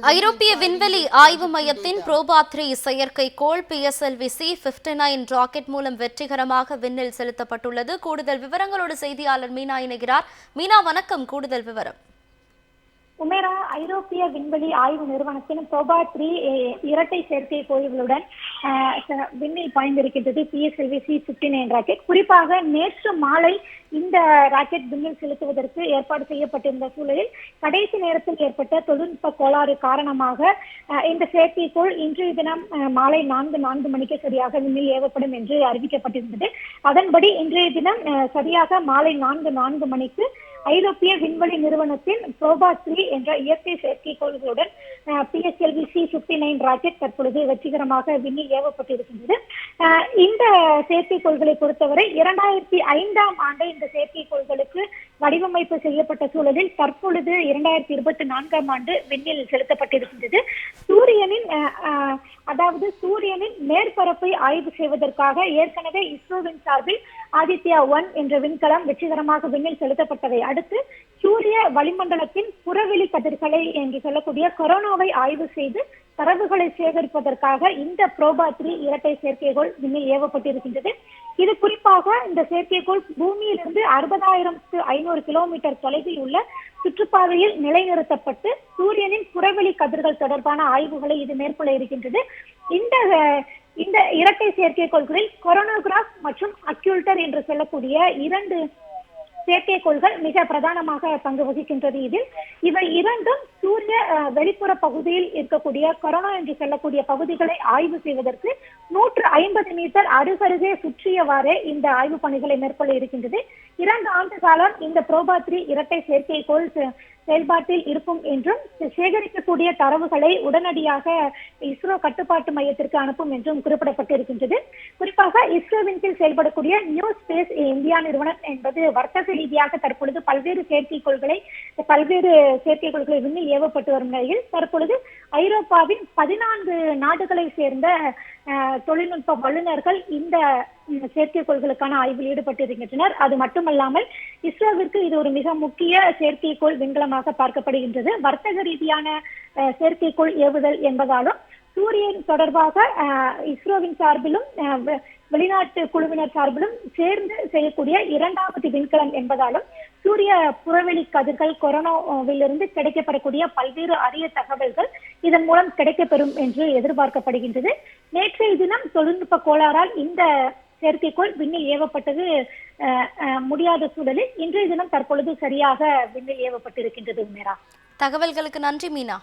ஐரோப்பிய விண்வெளி ஆய்வு மையத்தின் புரோபா த்ரீ செயற்கைக்கோள் PSLV C fifty nine rocket மூலம் வெற்றிகரமாக விண்ணில் செலுத்தப்பட்டுள்ளது. கூடுதல் விவரங்களோடு செய்தியாளர் மீனா இணைகிறார். மீனா வணக்கம். கூடுதல் விவரம். உமேரா ஐரோப்பிய விண்வெளி ஆய்வு நிறுவனத்தின் புரோபா த்ரீ இரட்டை செயற்கை ச- விண்ணில் பாய்ந்திருக்கின்றது PSLV C fifty nine rocket குறிப்பாக நேற்று மாலை இந்த ராக்கெட் விண்ணில் செலுத்துவதற்கு ஏற்பாடு செய்யப்பட்டிருந்த சூழலில் கடைசி நேரத்தில் ஏற்பட்ட தொழில்நுட்ப கோளாறு காரணமாக அஹ், இந்த செயற்கைக்கோள் இன்றைய தினம் அஹ், மாலை நான்கு நான்கு மணிக்கு சரியாக விண்ணில் ஏவப்படும் என்று அறிவிக்கப்பட்டிருந்தது. அதன்படி இன்றைய தினம் அஹ், சரியாக மாலை நான்கு நான்கு மணிக்கு ஐரோப்பிய விண்வெளி நிறுவனத்தின் புரோபா த்ரீ என்ற இயற்கை செயற்கைக்கோள்களுடன் PSLV C fifty nine rocket தற்பொழுது வெற்றிகரமாக விண்ணில் ஏவப்பட்டிருக்கின்றது. அஹ், இந்த செயற்கைக்கோள்களை பொறுத்தவரை இரண்டாயிரத்தி ஐந்தாம் ஆண்டு இந்த செயற்கைக்கோள்களுக்கு வடிவமைப்பு செய்யப்பட்ட சூழலில் தற்பொழுது இரண்டாயிரத்தி இருபத்தி நான்காம் ஆண்டு விண்ணில் செலுத்தப்பட்டிருக்கின்றது. சூரியனின் அதாவது சூரியனின் மேற்பரப்பை ஆய்வு செய்வதற்காக ஏற்கனவே இஸ்ரோவின் சார்பில் ஆதித்யா ஒன் என்ற விண்கலம் வெற்றிகரமாக விண்ணில் செலுத்தப்பட்டதை அடுத்து சூரிய வளிமண்டலத்தின் புறவெளி கதிர்களை என்று சொல்லக்கூடிய கொரோனாவை ஆய்வு செய்து தரவுகளை சேகரிப்பதற்காக இந்த புரோபா த்ரீ இரட்டை செயற்கைகோள் விண்ணில் ஏவப்பட்டிருக்கின்றது. இது குறிப்பாக இந்த செயற்கைக்கோள் பூமியிலிருந்து அறுபதாயிரத்து ஐநூறு கிலோமீட்டர் தொலைவில் உள்ள சுற்றுப்பாதையில் நிலைநிறுத்தப்பட்டு சூரியனின் புறவெளி கதிர்கள் தொடர்பான ஆய்வுகளை இது மேற்கொள்ள இருக்கின்றது. இந்த இந்த இரட்டை செயற்கைக்கோள்களில் கொரோனோகிராஃப் மற்றும் அக்யூல்டர் என்று சொல்லக்கூடிய இரண்டு செயற்கைக்கோள்கள் மிக பிரதானமாக பங்கு வகிக்கின்றது இதில். இவை இரண்டும் சூரிய அஹ், வெளிப்புற பகுதியில் இருக்கக்கூடிய கொரோனா என்று சொல்லக்கூடிய பகுதிகளை ஆய்வு செய்வதற்கு நூற்று ஐம்பது மீட்டர் அருகருகே சுற்றியவாறே இந்த ஆய்வு பணிகளை மேற்கொள்ள இருக்கின்றது. இரண்டு ஆண்டு காலம் இந்த புரோபா த்ரீ இரட்டை செயற்கைக்கோள் செயல்பாட்டில் இருக்கும் என்றும் சேகரிக்கக்கூடிய தரவுகளை உடனடியாக இஸ்ரோ கட்டுப்பாட்டு மையத்திற்கு அனுப்பும் என்றும் குறிப்பிடப்பட்டிருக்கின்றது. குறிப்பாக இஸ்ரோவின் கீழ் செயல்படக்கூடிய நியூ ஸ்பேஸ் இந்தியா நிறுவனம் என்பது வர்த்தக ரீதியாக தற்பொழுது பல்வேறு செயற்கைக்கோள்களை பல்வேறு செயற்கைக்கோள்களை விண்ணில் ஏவப்பட்டு வரும் நிலையில் தற்பொழுது ஐரோப்பாவின் பதினான்கு நாடுகளை சேர்ந்த அஹ், தொழில்நுட்ப வல்லுநர்கள் இந்த செயற்கைக்கோள்களுக்கான ஆய்வில் ஈடுபட்டிருக்கின்றனர். அது மட்டுமல்லாமல் இஸ்ரோவிற்கு இது ஒரு மிக முக்கிய செயற்கைக்கோள் விண்கலமாக பார்க்கப்படுகின்றது. வர்த்தக ரீதியான செயற்கைக்கோள் ஏவுதல் என்பதாலும் சூரியன் தொடர்பாக இஸ்ரோவின் சார்பிலும் வெளிநாட்டு குழுவினர் சார்பிலும் சேர்ந்து செய்யக்கூடிய இரண்டாவது விண்கலம் என்பதாலும் சூரிய புறவெளி கதிர்கள் கொரோனாவிலிருந்து கிடைக்கப்படக்கூடிய பல்வேறு அரிய தகவல்கள் இதன் மூலம் கிடைக்கப்பெறும் என்று எதிர்பார்க்கப்படுகின்றது. நேற்றைய தினம் தொழில்நுட்ப கோளாறால் இந்த செயற்கைக்கோள் விண்ணில் ஏவப்பட்டது அஹ், முடியாத சூழலில் இன்றைய தினம் தற்பொழுது சரியாக விண்ணில் ஏவப்பட்டிருக்கின்றது மீரா தகவல்களுக்கு நன்றி மீனா.